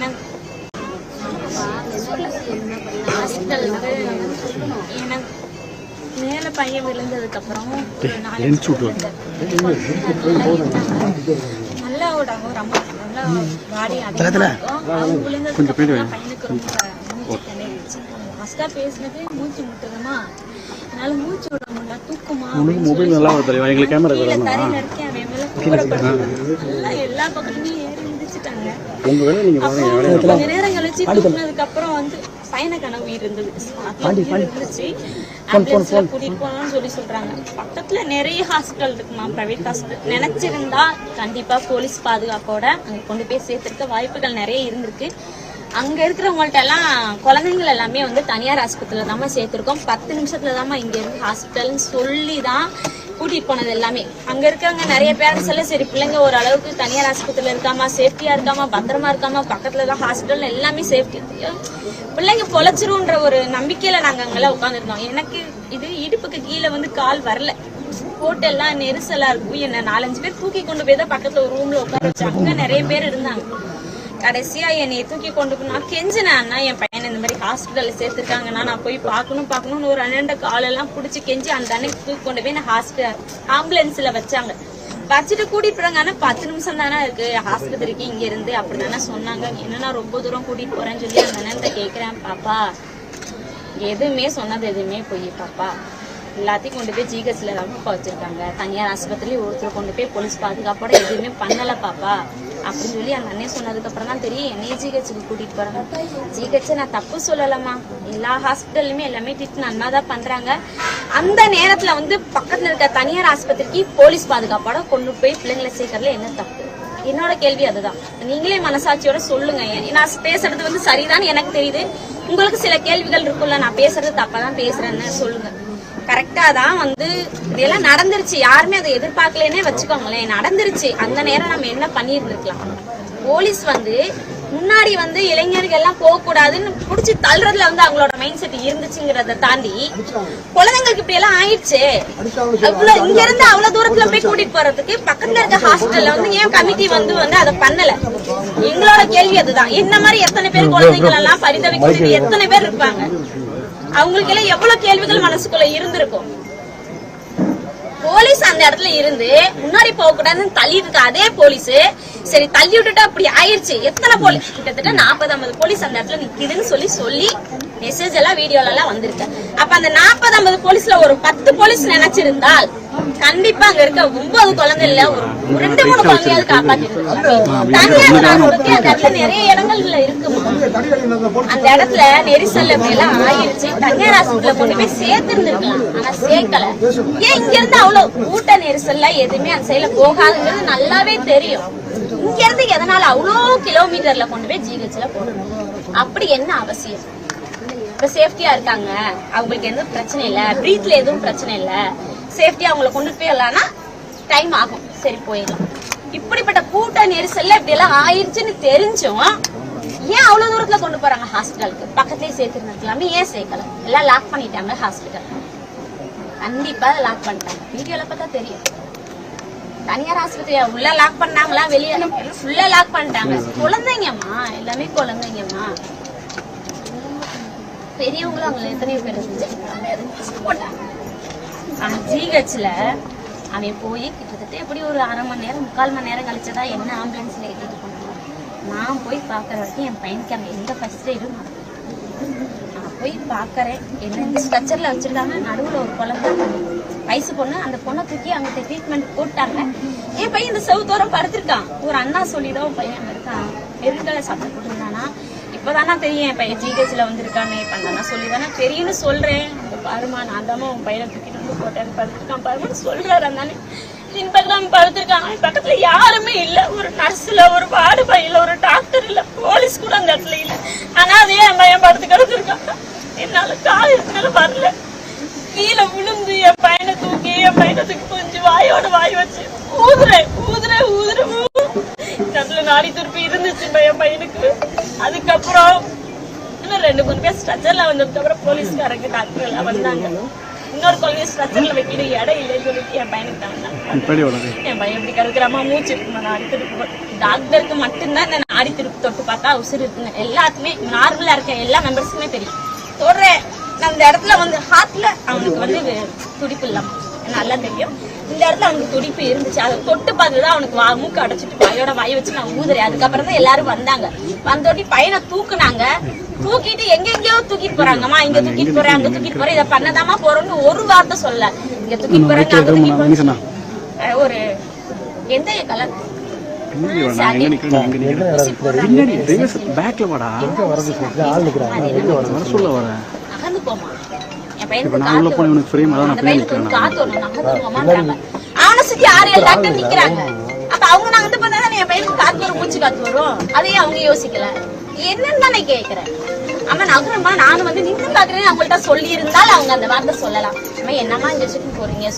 எனக்கு மேல பையன் விழுந்ததுக்கு அப்புறம் நல்லா ஒரு ஒரு அம்மா நல்லா பாடி தான் பையனுக்கு ரொம்ப ஃபர்ஸ்டா பேசினது மூச்சு முட்டுதுமா என்னால மூச்சு விட முடியல தூக்குமா மொபைல் நல்லா வருது எங்களுக்கு கேமரா எல்லா பக்கத்துலயும் ஏறி மிதிச்சுட்டாங்க உங்க வேலை நீங்க அப்புறம் கொஞ்ச நேரம் கழிச்சு தூக்குனதுக்கு அப்புறம் வந்து கனவு இருந்தது. அதுல உயிர் இருந்துச்சு. ஆம்புலன்ஸ்ல கூட்டிட்டு போகணும்னு சொல்லி சொல்றாங்க. பக்கத்துல நிறைய ஹாஸ்பிட்டல் இருக்குமா பிரைவேட் ஹாஸ்பிட்டல் நினைச்சிருந்தா கண்டிப்பா போலீஸ் பாதுகாப்போட அங்க கொண்டு போய் சேர்த்திருக்க வாய்ப்புகள் நிறைய இருந்திருக்கு. அங்க இருக்கிறவங்கள்ட்ட எல்லாம் குழந்தைங்கள் எல்லாமே வந்து தனியார் ஆஸ்பத்திரியில தாம்மா சேர்த்திருக்கோம். பத்து நிமிஷத்துல இங்க இருந்து ஹாஸ்பிட்டல்னு சொல்லி தான் கூட்டிட்டு போனது எல்லாமே. அங்க இருக்கவங்க நிறைய பேரண்ட்ஸ் எல்லாம் சரி பிள்ளைங்க ஒரு அளவுக்கு தனியார் ஆஸ்பத்திரியில இருக்காமா சேஃப்டியா இருக்காமா பத்திரமா இருக்காமா பக்கத்துல தான் ஹாஸ்பிட்டல் எல்லாமே சேஃப்டி பிள்ளைங்க பொழைச்சிரும்ன்ற ஒரு நம்பிக்கையில நாங்க அங்கெல்லாம் உட்காந்துருந்தோம் எனக்கு இது இடுப்புக்கு கீழே வந்து கால் வரல. போட்டெல்லாம் நெரிசலா இருக்கும். என்ன நாலஞ்சு பேர் தூக்கி கொண்டு போய் தான் பக்கத்துல ஒரு ரூம்ல உட்கார வச்சு அங்க நிறைய பேர் இருந்தாங்க. கடைசியா என்னைய தூக்கி கொண்டு போய் நான் கெஞ்சினேன் அண்ணா என் என்ன இந்த மாதிரி ஹாஸ்பிட்டல்ல சேர்த்துருக்காங்கன்னா நான் போய் பார்க்கணும் பார்க்கணும்னு ஒரு அண்ணன் காலெல்லாம் பிடிச்சி கெஞ்சி அந்த அன்னைக்கு தூக்கி கொண்டு போய் நான் ஹாஸ்பிட்டல் ஆம்புலன்ஸ்ல வச்சாங்க. வச்சுட்டு கூட்டிட்டு போறாங்க. ஆனா பத்து நிமிஷம் தானே இருக்கு. ஆஸ்பத்திரிக்கு இங்க இருந்து அப்படிதானே சொன்னாங்க. என்னன்னா ரொம்ப தூரம் கூட்டிட்டு போறேன்னு சொல்லி அந்த அண்ணன் கேக்குறேன். பாப்பா எதுவுமே சொன்னது எதுவுமே போய் பாப்பா. எல்லாத்தையும் கொண்டு போய் ஜிஹெச்ல தான் வச்சிருக்காங்க தனியார் ஆஸ்பத்திரி ஒருத்தர் கொண்டு போய் போலீஸ் பாதுகாப்போட எதுவுமே பண்ணல பாப்பா. அப்படின்னு சொல்லி அந்த அண்ணன் சொன்னதுக்கப்புறம் தான் தெரியும் என்னைய ஜிஹெச்சுக்கு கூட்டிட்டு போறாங்க. ஜிஹெச் நான் தப்பு சொல்லலம்மா. எல்லா ஹாஸ்பிட்டல்லுமே எல்லாமே ட்ரீட் நல்லா தான் பண்றாங்க. அந்த நேரத்துல வந்து பக்கத்துல இருக்க தனியார் ஆஸ்பத்திரிக்கு போலீஸ் பாதுகாப்போட கொண்டு போய் பிள்ளைங்களை சேர்க்கறதுல என்ன தப்பு? என்னோட கேள்வி அதுதான். நீங்களே மனசாட்சியோட சொல்லுங்க. நான் பேசுறது வந்து சரிதான் எனக்கு தெரியுது. உங்களுக்கு சில கேள்விகள் இருக்கும்ல நான் பேசுறது தப்பா தான் பேசுறேன்னு சொல்லுங்க. கரெக்டா தான் வந்து இதெல்லாம் நடந்துருச்சு. யாருமே அதை எதிர்பார்க்கலன்னே வச்சுக்கோங்களேன். நடந்துருச்சு. அந்த நேரம் நம்ம என்ன பண்ணியிருந்திருக்கலாம்? போலீஸ் வந்து முன்னாடி வந்து இளைஞர்கள் எல்லாம் போக கூடாதுன்னு புடிச்சு தள்ளுறதுல வந்து அவங்களோட மைண்ட் செட் இருந்துச்சுங்கிறத தாண்டி குழந்தைங்களுக்கு இப்படி எல்லாம் ஆயிடுச்சு. அவ்வளவு இங்க இருந்து அவ்வளவு தூரத்துல போய் கூட்டிட்டு போறதுக்கு பக்கத்துல இருக்க ஹாஸ்பிட்டல்ல வந்து ஏன் கமிட்டி வந்து வந்து அதை பண்ணல? எங்களோட கேள்வி அதுதான். என்ன மாதிரி எத்தனை பேர் குழந்தைகள் எல்லாம் பரிதவிக்கிறது எத்தனை பேர் இருப்பாங்க? அவங்களுக்கு எல்லாம் எவ்வளவு கேள்விகள் மனசுக்குள்ள இருந்திருக்கும்? போலீஸ் அந்த இடத்துல இருந்து முன்னாடி போக கூடாதுன்னு தள்ளி இருக்க அதே போலீஸ் சரி தள்ளி விட்டுட்டு அப்படி ஆயிருச்சு. எத்தனை போலீஸ்? கிட்டத்தட்ட நாற்பது ஐம்பது போலீஸ் அந்த இடத்துல நிக்குதுன்னு சொல்லி சொல்லி மெசேஜ் எல்லாம் வீடியோல எல்லாம் வந்திருக்கு. அப்ப அந்த நாற்பது ஐம்பது போலீஸ்ல ஒரு பத்து போலீஸ் நினைச்சிருந்தால் கண்டிப்பா அங்க இருக்க ஒன்பது குழந்தை இல்ல ஒரு ரெண்டு மூணு குழந்தையாவது ராணுவத்துக்கு அந்த இடத்துல நிறைய இடங்கள்ல இருக்குமா அந்த இடத்துல நெரிசல் அப்படி எல்லாம் ஆயிருச்சு தனியார் ஹாஸ்பிட்டல்ல கொண்டு போய் சேர்த்திருந்திருக்கலாம். ஆனா சேர்க்கல. ஏன் இங்க இருந்து அவ்வளவு கூட்ட நெரிசல்ல எதுவுமே அந்த சைடுல போகாதுங்கிறது நல்லாவே தெரியும். இங்க இருந்து எதனால அவ்வளோ கிலோமீட்டர்ல கொண்டு போய் ஜிஹெச்ல போடணும்? அப்படி என்ன அவசியம்? இப்ப சேஃப்டியா இருக்காங்க. அவங்களுக்கு எந்த பிரச்சனை இல்ல. பிரீத்ல எதுவும் பிரச்சனை இல்ல. சேஃப்டியா அவங்கள கொண்டு போயிடலாம்னா டைம் ஆகும். சரி போயிடலாம். இப்படிப்பட்ட கூட்ட நெரிசல்ல இப்படி எல்லாம் ஆயிடுச்சுன்னு தெரிஞ்சும் ஏன் அவ்வளவு தூரத்துல கொண்டு போறாங்க ஹாஸ்பிட்டலுக்கு பக்கத்துலயே சேர்த்துருந்துக்கலாமே ஏன் சேர்க்கல? எல்லாம் லாக் பண்ணிட்டாங்க ஹாஸ்பிட்டல் கண்டிப்பா லாக் பண்ணிட்டாங்க. வீடியோல பார்த்தா தெரியும். தனியார் ஆஸ்பத்திரியா உள்ள லாக் பண்ணாங்களா வெளியே? ஃபுல்லா லாக் பண்ணிட்டாங்க. குழந்தைங்கம்மா எல்லாமே குழந்தைங்கம்மா. பெரியவங்களும் அவங்களை எத்தனையோ பேர் போட்டாங்க. அவன் ஜிஹெச்ல அவன் போய் கிட்டத்தட்ட எப்படி ஒரு அரை மணி நேரம் முக்கால் மணி நேரம் கழிச்சதா என்ன ஆம்புலன்ஸ்ல ஏற்றிட்டு போனாங்க நான் போய் பார்க்குற வரைக்கும் என் பையனுக்கு அவன் எந்த ஃபர்ஸ்ட் எய்டும் நான் போய் பார்க்கறேன். என்ன இந்த ஸ்ட்ரக்சர்ல வச்சிருக்காங்க நடுவில் ஒரு குழந்தை வயசு பொண்ணு அந்த பொண்ணை தூக்கி அங்கிட்ட ட்ரீட்மெண்ட் போட்டாங்க. என் பையன் இந்த செவுத்தோரம் படுத்திருக்கான். ஒரு அண்ணா சொல்லிதான் உன் பையன் இருக்கான். எருக்கலை சாப்பிட்டு போட்டுருந்தானா? இப்பதானா தெரியும் என் பையன் ஜிஹெச்ல வந்திருக்கானே பண்ணானா சொல்லிதானே? தெரியும்னு சொல்றேன். பாருமா நான் தாம்மா உன் பையனை தூக்கி போட்டேன் படுத்திருக்கான் பாருமான்னு சொல்றாரு அந்தானே பின்பக்கம் பக்கம் அவன் பக்கத்துல யாருமே இல்ல. ஒரு நர்ஸ்ல ஒரு வார்டு பையில ஒரு டாக்டர் இல்ல. போலீஸ் கூட அந்த இடத்துல இல்ல. ஆனா அதே என் பையன் படுத்து கிடந்திருக்கான். என்னால கால் இருந்தாலும் வரல. கீழே விழுந்து என் பையனை தூக்கி என் பையனை தூக்கி கொஞ்சம் வாயோட வாய் வச்சு ஊதுறேன் ஊதுறேன் ஊதுறேன் அதுல நாடி துருப்பி இருந்துச்சு என் பையனுக்கு. அதுக்கப்புறம் இன்னும் ரெண்டு மூணு பேர் ஸ்ட்ரச்சர்ல வந்ததுக்கு அப்புறம் போலீஸ்காரங்க டாக்டர் எல்லாம் வந்தாங்க. இன்னொரு குழந்தைய ஸ்ட்ரெச்சர்ல வைக்கிற இடம் இல்லைன்னு சொல்லிட்டு என் பையனுக்கு தான் என் பையன் எப்படி கிடக்குறாமா மூச்சு இருக்குமா நாடி திருப்பு டாக்டருக்கு மட்டும்தான் இந்த நாடி திருப்பு தொட்டு பார்த்தா உசுறு இருக்குங்க எல்லாத்துக்குமே நார்மலா இருக்க எல்லா மெம்பர்ஸுக்குமே தெரியும். நான் இந்த இடத்துல வந்து ஹார்ட்ல அவனுக்கு வந்து துடிப்பு இல்லாம நல்லா தெரியும். இந்த இடத்துல அவனுக்கு துடிப்பு இருந்துச்சு. அதை தொட்டு பார்த்துதான் அவனுக்கு வா மூக்கு அடைச்சிட்டு வாயோட வாய வச்சு நான் ஊதுறேன். அதுக்கப்புறம் தான் எல்லாரும் வந்தாங்க. வந்தோட்டி பையனை தூக்குனாங்க. தூக்கிட்டு எங்க எங்கேயோ தூக்கிட்டு போறாங்கம்மா இங்க தூக்கிட்டு போறேன் அங்க தூக்கிட்டு போறேன். இதை பண்ணதாமா போறோம்னு ஒரு வார்த்தை சொல்ல இங்க தூக்கிட்டு போறாங்க அங்க தூக்கிட்டு அஹ் ஒரு எந்த கலர். பின்னாடி பேக்ல வாடா. சொல்ல வரேன். நகர்ந்து போமா பையனுக்கு நான் உள்ள ஃப்ரேம் அதான் நான் வந்து நிக்கிறேன். காத்து அவனை சுத்தி ஆறு ஏழு டாக்டர் நிக்கிறாங்க. அப்ப அவங்க நகர்ந்து பண்ணா தானே என் பையனுக்கு காத்து வரும் மூச்சு காத்து வரும். அதையும் அவங்க யோசிக்கல. என்னன்னு தானே கேக்குறேன். ஆமா நகரமா நானும் வந்து நின்று பாக்குறேன்னு அவங்கள்ட்ட சொல்லி இருந்தால் அவங்க அந்த வார்த்தை சொல்லலாம். அம்மா என்னம்மா இங்க போறீங்க?